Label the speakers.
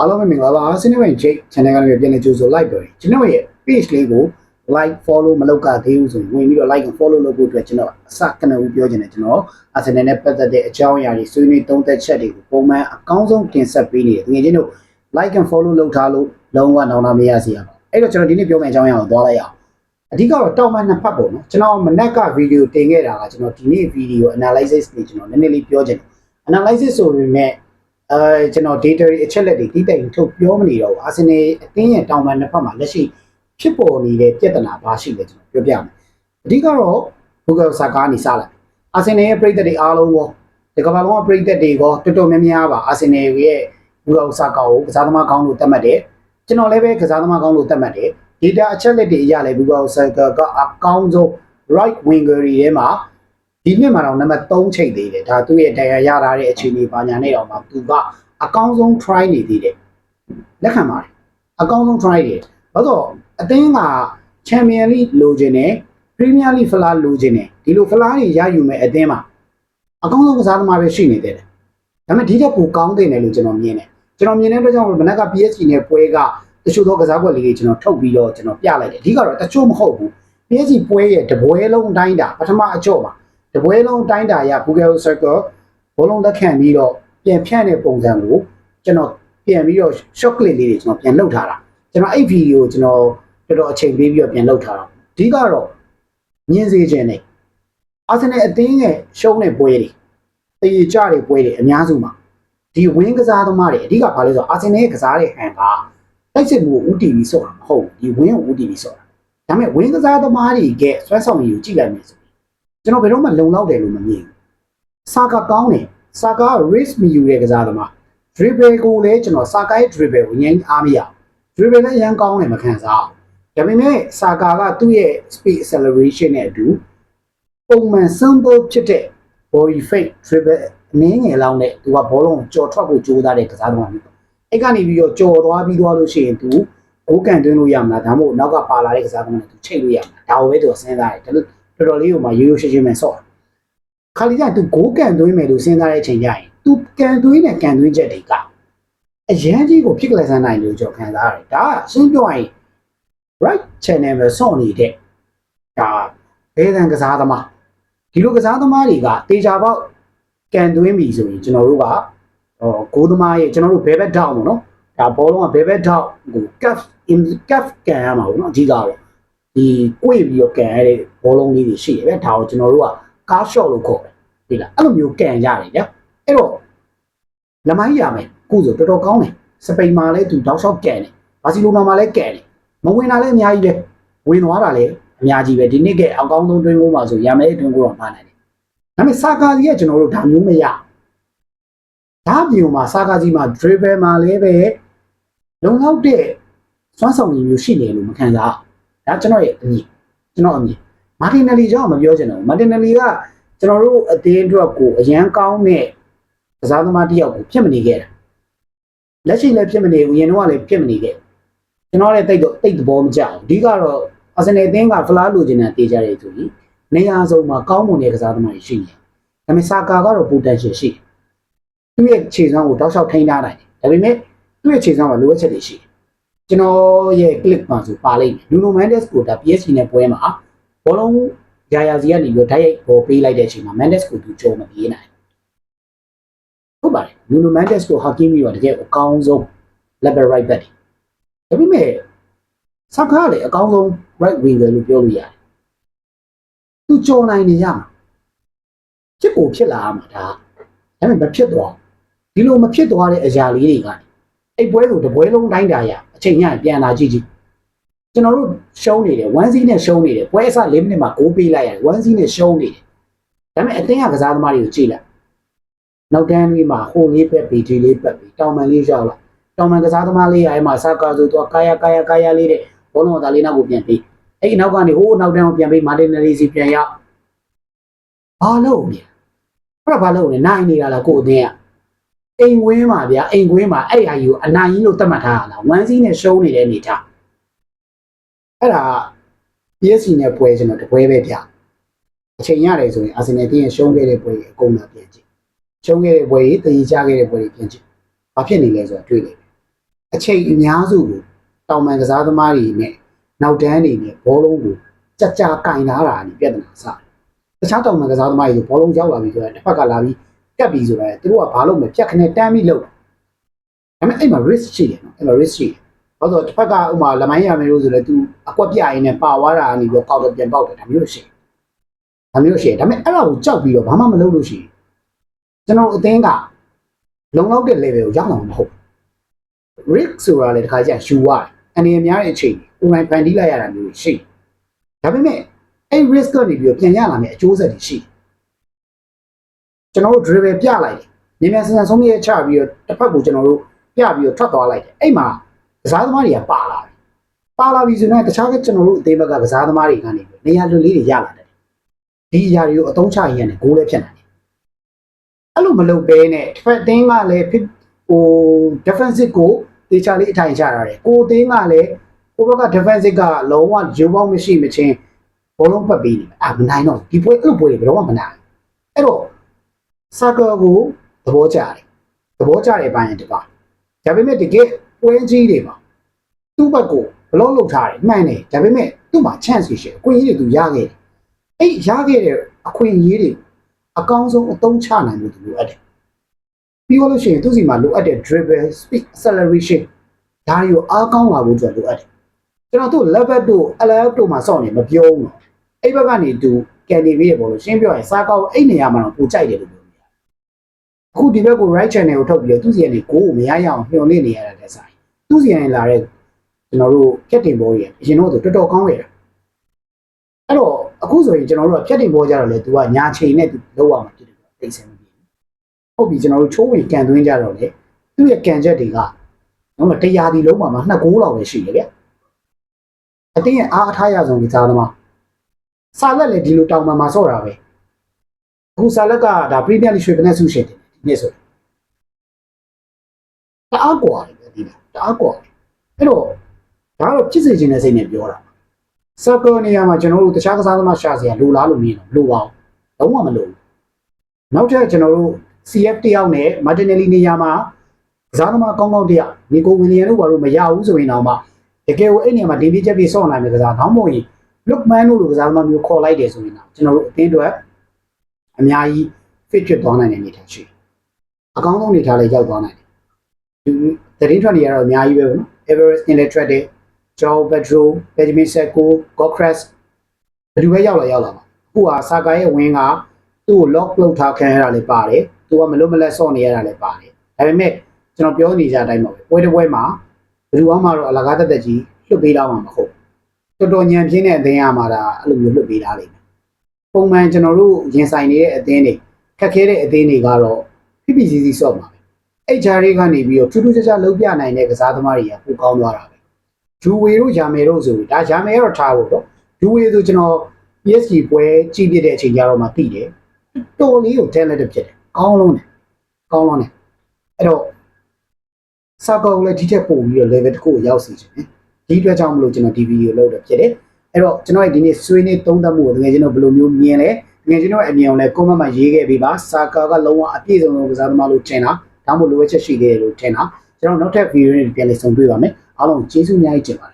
Speaker 1: အားလုံးပဲမင်္ဂလာပါစနေဝင်ချိတ် channel ကနေပြန်လည်ကြိုဆို like ပြောတယ်ကျွန်တော်ရဲ့ page လေးကို like follow မလုပ်ကသေးဘူးဆိုရင်ဝင်ပြီးတော့ like and follow လုပ်ဖို့အတွက်ကျွန်တော်အစကနေဦးပြောချင်တယ်ကျွန်တော် Arsenal နဲ့ပတ်သက်တဲ့အကြောင်းအရာတွေဆွေးနွေးသုံးသပ်ချက်တွေကိုပုံမှန်အကောင်းဆုံးတင်ဆက်ပေးနေတယ်ငွေချင်းတို့ like and follow လုပ်ထားလို့လုံးဝနောင်နာမရစီရပါအဲ့တော့ကျွန်တော်ဒီနေ့ပြောမယ့်အကြောင်းအရာကိုသွားလိုက်အောင်အဓိကတော့တောက်မှနှစ်ဖက်ပေါ့နော်ကျွန်တော်မနက်ကဗီဒီယိုတင်ခဲ့တာကကျွန်တော်ဒီနေ့ဗီဒီယို analysis တွေကျွန်တော်နည်းနည်းလေးပြောချင်တယ် analysis ဆိုပေမဲ့ အဲကျွန်တော် data တွေအချက်လက်တွေတိတိကျထုတ်ပြောမနေတော့ဘူးအာဆင်နယ်အသင်းရဲ့တောင်ပန်နှစ်ဖက်မှာလက်ရှိဖြစ်ပေါ်နေတဲ့ပြဿနာဘာရှိလဲကျွန်တော်ပြောပြမယ်အဓိကတော့ဘူဂယ်ဆာကာနေစားလိုက်အာဆင်နယ်ရဲ့ပြည်သက်တွေအားလုံးရောဒီကမ္ဘာလုံးကပြည်သက်တွေရောတော်တော်များများပါအာဆင်နယ်ရဲ့ဘူဂယ်ဆာကာကိုကစားသမားကောင်းလို့သတ်မှတ်တယ်ကျွန်တော်လည်းပဲကစားသမားကောင်းလို့သတ်မှတ်တယ် data အချက်လက်တွေအရလဲဘူဂယ်ဆာကာကအကောင်းဆုံး right winger တွေထဲမှာ ဒီနှစ်မှာတော့နံပါတ်3ချိန်သေးတယ်ဒါသူ့ရဲ့တရားရထားတဲ့အခြေအနေပါညာနဲ့တော့မှသူကအကောင်းဆုံး try နေသေးတယ်လက်ခံပါတယ်အကောင်းဆုံး try တယ်ဘာလို့အသင်းက Champion League လိုချင်တယ် Premier League ဖလားလိုချင်တယ်ဒီလိုဖလားတွေရယူမဲ့အသင်းမှာအကောင်းဆုံးကစားသမားပဲရှိနေသေးတယ်ဒါပေမဲ့ဒီတက်ကိုကောင်းတယ်လို့ကျွန်တော်မြင်တယ်ကျွန်တော်မြင်တဲ့အတွက်ကြောင့်မနက်က PSG နဲ့ပွဲကတချို့သောကစားပွဲလေးတွေကျွန်တော်ထုတ်ပြီးတော့ကျွန်တော်ပြလိုက်တယ်အဓိကတော့တချို့မဟုတ်ဘူး PSG ပွဲရဲ့တပွဲလုံးအတိုင်းတာပထမအကျော့မှာ တပွဲလုံးတိုင်းတာရ Google Circle ဘောလုံးလက်ခံပြီးတော့ပြန်ဖြန့်တဲ့ပုံစံကိုကျွန်တော်ပြန်ပြီးတော့ short clip လေးတွေကျွန်တော်ပြန်လုပ်ထားတာကျွန်တော်အဲ့ video ကိုကျွန်တော်တော်တော်အချိန်ပေးပြီးတော့ပြန်လုပ်ထားတာအဓိကတော့မြင်စေခြင်းနဲ့အာဆင်နယ်အသင်းရဲ့ရှုံးတဲ့ပွဲတွေတည်ကြတဲ့ပွဲတွေအများစုမှာဒီဝင်းကစားသမားတွေအဓိကဘာလဲဆိုတော့အာဆင်နယ်ရဲ့ကစားတဲ့ဟန်ကတိုက်စစ်မှုဦးတည်ပြီးဆော့တာမဟုတ်ဘူးဒီဝင်းကိုဦးတည်ပြီးဆော့တာဒါပေမဲ့ဝင်းကစားသမားတွေကဆွဲဆောင်ရည်ကိုကြည့်လိုက်မယ်ဆို ကျွန်တော်ဘယ်တော့မှလုံလောက်တယ်လို့မမြင်ဘူးစာကကောင်းတယ်စာက risk မယူတဲ့ကစားသမား dribble ကိုလည်းကျွန်တော်စာကရဲ့ dribble ကိုငြင်းအားမရ dribble လည်းအရန်ကောင်းတယ်မခံစားအောင်ဒါပေမဲ့စာကာကသူ့ရဲ့ speed acceleration နဲ့အတူပုံမှန် simple ဖြစ်တဲ့ body fake dribble အနည်းငယ်လောက်နဲ့သူကဘောလုံးကိုကြော်ထွက်ဖို့ကြိုးစားတဲ့ကစားသမားမျိုးအဲ့ကနေပြီးတော့ကြော်သွားပြီးသွားလို့ရှိရင်သူဂိုးကန်သွင်းလို့ရမလားဒါမှမဟုတ်နောက်ကပါလာတဲ့ကစားသမားနဲ့သူချိန်လို့ရမလားဒါကိုပဲသူကစဉ်းစားတယ်ဒါလို့ တော်တော်လေးကိုမှရိုးရိုးရှင်းရှင်းပဲဆော့ခါလီကသူဂိုးကန်သွင်းမယ်လို့စဉ်းစားတဲ့အချိန်ကျရင်သူကန်သွင်းတဲ့ကန်သွင်းချက်တွေကအရန်ကြီးကိုဖြစ်ကလေးစမ်းနိုင်လို့ကြောခံစားရတယ်ဒါကရှင်းပြောရင် right channel ပဲဆော့နေတဲ့ဒါဘဲတန်ကစားသမားဒီလိုကစားသမားတွေကတေချာပေါက်ကန်သွင်းပြီဆိုရင်ကျွန်တော်တို့ကဟောဂိုးသမားရဲ့ကျွန်တော်တို့ဘဲဘက်ထောက်ပေါ့နော်ဒါဘောလုံးကဘဲဘက်ထောက်ကို cuff in cuff ကန်ရမှာပေါ့နော်အကြီးကတော့ ဒီကိုွေပြီးတော့ကန်ရတဲ့ဘောလုံးလေးတွေရှိတယ်ဗျဒါကိုကျွန်တော်တို့ကကားရှော့လို့ခေါ်တယ်ဒီလားအဲ့လိုမျိုးကန်ရတယ်ဗျအဲ့တော့လမိုင်းရမယ်ခုဆိုတော်တော်ကောင်းတယ်စပိန်မှာလည်းသူတောက်လျှောက်ကန်တယ်ဘာစီလိုနာမှာလည်းကန်တယ်မဝင်တာလည်းအများကြီးပဲဝင်သွားတာလည်းအများကြီးပဲဒီနှစ်ကအကောင်းဆုံးတွင်းကိုမှဆိုရမယ်တွင်းကိုတော့မှားနိုင်တယ်ဒါပေမဲ့စာကာကြီးကကျွန်တော်တို့ဒါမျိုးမရဒါမျိုးမှာစာကာကြီးမှာ dribble မှာလည်းပဲလုံလောက်တဲ့စွမ်းဆောင်ရည်မျိုးရှိနေလို့မခံစားဘူး ဒါကျွန်တော်ရဲ့အမြင်ကျွန်တော်အမြင်မာတင်နယ်လီကြောင့်မပြောချင်တော့ဘူးမာတင်နယ်လီကကျွန်တော်တို့အတင်းအတွက်ကိုအရန်ကောင်းတဲ့ကစားသမားတစ်ယောက်ကိုဖြစ်မနေခဲ့တာလက်ရှိလည်းဖြစ်မနေဘူးရင်တော့လည်းဖြစ်မနေခဲ့ကျွန်တော်လည်းတိတ်တော့တိတ်သဘောမကျဘူးအဓိကတော့အာဆင်နယ်အသင်းကဖလားလိုချင်တဲ့တေးကြတယ်ဆိုရင်နေရာဆုံးမှာကောင်းမွန်တဲ့ကစားသမားတွေရှိနေတယ်ဒါပေမဲ့စာကာကတော့ potential ရှိတယ်သူ့ရဲ့ခြေစွမ်းကိုတောက်လျှောက်ထိန်းထားနိုင်တယ်ဒါပေမဲ့သူ့ရဲ့ခြေစွမ်းမှာလိုအပ်ချက်တွေရှိတယ် ကျွန်တော်ရဲ့ click မှာဆိုပါလိမ့်မယ် Nuno Mendes ကိုဒါ PSG နဲ့ပွဲမှာဘောလုံးရာရာစီကနေပြီးတော့ဓာတ်ရိုက်ပေါ်ပေးလိုက်တဲ့အချိန်မှာ Mendes ကိုသူကြုံမပြေးနိုင်ဘူးဟုတ်ပါတယ် Nuno Mendes ကို Hakimi ကတကယ်အကောင်းဆုံး level right back ဒါပေမဲ့ဆာကားလည်းအကောင်းဆုံး right winger လို့ပြောလို့ရတယ်သူကြုံနိုင်နေရမှာဖြစ်ကိုဖြစ်လာမှာဒါဒါပေမဲ့မဖြစ်သွားဘူးဒီလိုမဖြစ်သွားတဲ့အရာလေးတွေကနေ အဲ့ပွဲကိုတပွဲလုံးတိုင်းတာရအချိန်ညရင်ပြန်လာကြည့်ကြည့်ကျွန်တော်တို့ရှုံးနေတယ်1 C နဲ့ရှုံးနေတယ်ပွဲအစ၄မိနစ်မှာဂိုးပေးလိုက်ရတယ်1 C နဲ့ရှုံးနေတယ်ဒါပေမဲ့အသင်းကကစားသမားတွေကိုကြည့်လိုက်နောက်တန်းလေးမှာဟိုလေးပက်ပြီးဒီလေးပက်ပြီးတောင်မန်လေးရောက်လာတောင်မန်ကစားသမားလေးရအဲ့မှာစကားဆိုတော့ကာယကာယကာယလေးတဲ့ဘောလုံးသားလေးနောက်ကိုပြန်ပြီးအဲ့ဒီနောက်ကနေဟိုးနောက်တန်းကိုပြန်ပြီးမာတင်နယ်လီစီပြန်ရောက်ဘာလို့လဲအဲ့ဒါဘာလို့လဲနိုင်နေတာလားကို့အသင်းက အိမ်ကွင်းမှာဗျာအိမ်ကွင်းမှာအဲ့ဟာကြီးကိုအနိုင်ကြီးလို့သတ်မှတ်ထားတာလားဝမ်စီးနဲ့ရှုံးနေတဲ့အနေထားအဲ့ဒါ PSG နဲ့ပွဲကျွန်တော်တပွဲပဲဗျအချိန်ရတယ်ဆိုရင်အာဆင်နယ်တင်းရဲ့ရှုံးခဲ့တဲ့ပွဲကြီးအကုန်လုံးပြန်ကြည့်ရှုံးခဲ့တဲ့ပွဲကြီးတည်ကြခဲ့တဲ့ပွဲကြီးပြန်ကြည့်ဘာဖြစ်နေလဲဆိုတာတွေ့လိမ့်မယ်အချိန်အများစုကိုတောင်ပန်ကစားသမားတွေနဲ့နောက်တန်းတွေနဲ့ဘောလုံးကိုကြကြကင်လာတာနေပြဿနာစတယ်တခြားတောင်ပန်ကစားသမားတွေဘောလုံးရောက်လာပြီဆိုတော့တစ်ဖက်ကလာပြီး ကပ်ပြီဆိုတော့သူတို့ကဘာလို့မပြတ်ခနဲ့တန်းပြီးလောက်ဒါပေမဲ့အဲ့မှာ risk ရှိတယ်နော်အဲ့မှာ risk ရှိတယ်ဘာလို့တစ်ဖက်ကဥမာလမိုင်းရမယ်လို့ဆိုလဲ तू အကွက်ပြရင်းနဲ့ပါသွားတာကနေပြီးကောက်တော့ပြန်ပေါက်တယ်ဒါမျိုးလို့ရှိတယ်ဒါမျိုးရှိတယ်ဒါပေမဲ့အဲ့ဒါကိုကြောက်ပြီးတော့ဘာမှမလုပ်လို့ရှိရင်ကျွန်တော်အသင်းကလုံလောက်တဲ့ level ကိုရောက်အောင်မဟုတ် risk ဆိုတာလေတခါကျရင်ယူရတယ်အနေအများတဲ့အချိန်ကိုယ်တိုင်ဖန်တီးလိုက်ရတာမျိုးရှိဒါပေမဲ့အဲ့ risk ကနေပြီးတော့ပြန်ရလာမယ့်အကျိုးဆက်တွေရှိ ကျွန်တော်တို့ dribble ပြလိုက်တယ်မြန်မြန်ဆန်ဆန်ဆုံးဖြတ်ချပြီးတော့တစ်ဖက်ကိုကျွန်တော်တို့ပြပြီးတော့ထွက်သွားလိုက်တယ်အဲ့မှာကစားသမားတွေကပါလာတယ်ပါလာပြီဆိုတော့တခြားကကျွန်တော်တို့အသေးဘက်ကကစားသမားတွေကနေပြီးနေရာလွတ်လေးတွေရလာတယ်ဒီအရာတွေကိုအသုံးချရရင်လည်းဂိုးလည်းဖြစ်နိုင်တယ်အဲ့လိုမလုပ်ဘဲနဲ့တစ်ဖက်အသင်းကလည်းဖြစ်ဟို defensive ကိုတေချာလေးအထိုင်ချရတယ်ကိုအသင်းကလည်းဟိုဘက်က defensive ကလုံးဝဂျိုးပေါင်းမရှိမချင်းဘောလုံးပတ်ပြီးနေအာမနိုင်တော့ဒီပွဲအဲ့လိုပွဲတွေဘယ်တော့မှမနိုင်အဲ့တော့ စကားကိုသဘောကျတယ်သဘောကျတဲ့ဘိုင်းရင်တပါဒါပေမဲ့တကယ်ပွဲကြီးတွေမှာသူ့ဘက်ကိုဘလော့လုပ်ထားတယ်မှန်တယ်ဒါပေမဲ့သူ့မှာ chance ရှိတယ်အခွင့်အရေးတွေသူရခဲ့တယ်အဲ့ရခဲ့တဲ့အခွင့်အရေးတွေအကောင်းဆုံးအသုံးချနိုင်လို့သူလိုအပ်တယ်ပြီးတော့လို့ရှိရင်သူ့စီမှာလိုအပ်တဲ့ dribble speed acceleration ဒါတွေကိုအားကောင်းလာဖို့အတွက်လိုအပ်တယ်ကျွန်တော်တို့ level တို့ alert တို့မှာစောင့်နေမပြောဘူးနော်အဲ့ဘက်ကနေသူကန်နေပြီးရပေါ့လို့ရှင်းပြောရင်စားကောက်အဲ့နေရာမှာတော့ပိုကြိုက်တယ်လို့ပြောလို့ရတယ် အခုဒီဘက်ကို right channel ကိုထုတ်ပြီးတော့သူ့စီကနေကိုယ်ကိုမရရအောင်ညှို့နေနေရတာတဲ့ဆိုင်သူ့စီကနေလာတဲ့ကျွန်တော်တို့ဖြတ်တင်ဘောကြီးအရင်တော့တော်တော်ကောင်းခဲ့တာအဲ့တော့အခုဆိုရင်ကျွန်တော်တို့ကဖြတ်တင်ဘောကြတော့လေ तू ကညာချိန်နဲ့ तू လောက်အောင်ဖြစ်တယ်တိတ်ဆင်မပြေဘူးဟုတ်ပြီကျွန်တော်တို့ချိုးဝင်ကန်သွင်းကြတော့လေသူ့ရဲ့ကန်ချက်တွေကနော်မတရားဒီလုံးမှာမှနှစ်ကိုးလောက်ပဲရှိတယ်ဗျအတင်းရဲ့အားအထားရဆုံးဒီသားသမားစာလက်လည်းဒီလိုတောင်ပံမှာဆော့တာပဲအခုစာလက်ကဒါပရီးမီးယားလိရွှေကနက်ဆုရှင်တယ်ဒီ နေ့ဆိုတအားကွာတယ်ဒီလားတအားကွာအဲ့တော့ဒါကတော့ဖြစ်စေခြင်းတဲ့စိတ်နဲ့ပြောတာစကောနေရာမှာကျွန်တော်တို့တခြားကစားသမားရှာစရာလိုလားလို့မြင်တော့လိုပါဘူးလုံးဝမလိုဘူးနောက်ထပ်ကျွန်တော်တို့ CF တယောက်နဲ့ Martinelli နေရာမှာကစားသမားကောင်းကောင်းတယောက်နီကိုဝီလီယံတို့ဘာလို့မရဘူးဆိုရင်တော့မှတကယ်ကိုအဲ့နေရာမှာဒင်းပြချက်ပြီးဆော့နိုင်မယ်ကစားခေါင်းမဝင် Lookman တို့လိုကစားသမားမျိုးခေါ်လိုက်တယ်ဆိုရင်တော့ကျွန်တော်တို့အသင်းတွေအများကြီး fit ဖြစ်သွားနိုင်တဲ့အနေထားရှိတယ် အကောင်းဆုံးအနေထားလေးရောက်သွားနိုင်တယ်ဒီသတင်းထွက်နေရတော့အများကြီးပဲပေါ့နော် Everest နဲ့လည်းထွက်တယ် Joao Pedro Benjamin Seco Gokras ဘယ်သူပဲရောက်လာရောက်လာပါအခုဟာစာကာရဲ့ဝင်းကသူ့ကို lock လုပ်ထားခံရတာလည်းပါတယ်သူကမလွတ်မလပ်ဆော့နေရတာလည်းပါတယ်ဒါပေမဲ့ကျွန်တော်ပြောနေကြအတိုင်းပါပဲပွဲတစ်ပွဲမှာဘယ်သူမှတော့အလကားတက်တက်ကြီးလွတ်ပေးတော့မှာမဟုတ်တော်တော်ညံပြင်းတဲ့အသင်းရမှာဒါအဲ့လိုမျိုးလွတ်ပေးထားလိမ့်မယ်ပုံမှန်ကျွန်တော်တို့ရင်ဆိုင်နေတဲ့အသင်းတွေခက်ခဲတဲ့အသင်းတွေကတော့ ဖိဖိစီစီဆော့မှာပဲအဲ့ဂျာတွေကနေပြီးတော့ထူးထူးခြားခြားလုံးပြနိုင်တဲ့ကစားသမားတွေကပိုကောင်းသွားတာပဲဂျူဝေတို့ယာမယ်တို့ဆိုပြီးဒါယာမယ်ကတော့ထားဖို့တော့ဂျူဝေဆိုကျွန်တော် PSG ပွဲကြည့်ပြတဲ့အချိန်ကြတော့မှသိတယ်တော်လေးကို talented ဖြစ်တယ်ကောင်းလုံးတယ်ကောင်းလုံးတယ်အဲ့တော့စာကောလည်းဒီထက်ပိုပြီးတော့ level တစ်ခုကိုရောက်စီခြင်းဒီအတွက်ကြောင့်မလို့ကျွန်တော်ဒီဗီဒီယိုလုပ်တော့ဖြစ်တယ်အဲ့တော့ကျွန်တော်ဒီနေ့ဆွေးနွေးသုံးသပ်မှုကိုတကယ်ကျွန်တော်ဘယ်လိုမျိုးမြင်လဲ တကယ်ကျွန်တော်အမြင်ကိုလည်း comment မှာရေးခဲ့ပေးပါစာကာကလုံးဝအပြည့်စုံဆုံးကစားသမားလို့ထင်တာဒါမှမဟုတ်လိုအပ်ချက်ရှိသေးတယ်လို့ထင်တာကျွန်တော်နောက်ထပ်ဗီဒီယိုတွေပြန်လည်ဆုံတွေ့ပါမယ်အားလုံးကျေးဇူးအများကြီးတင်ပါတယ်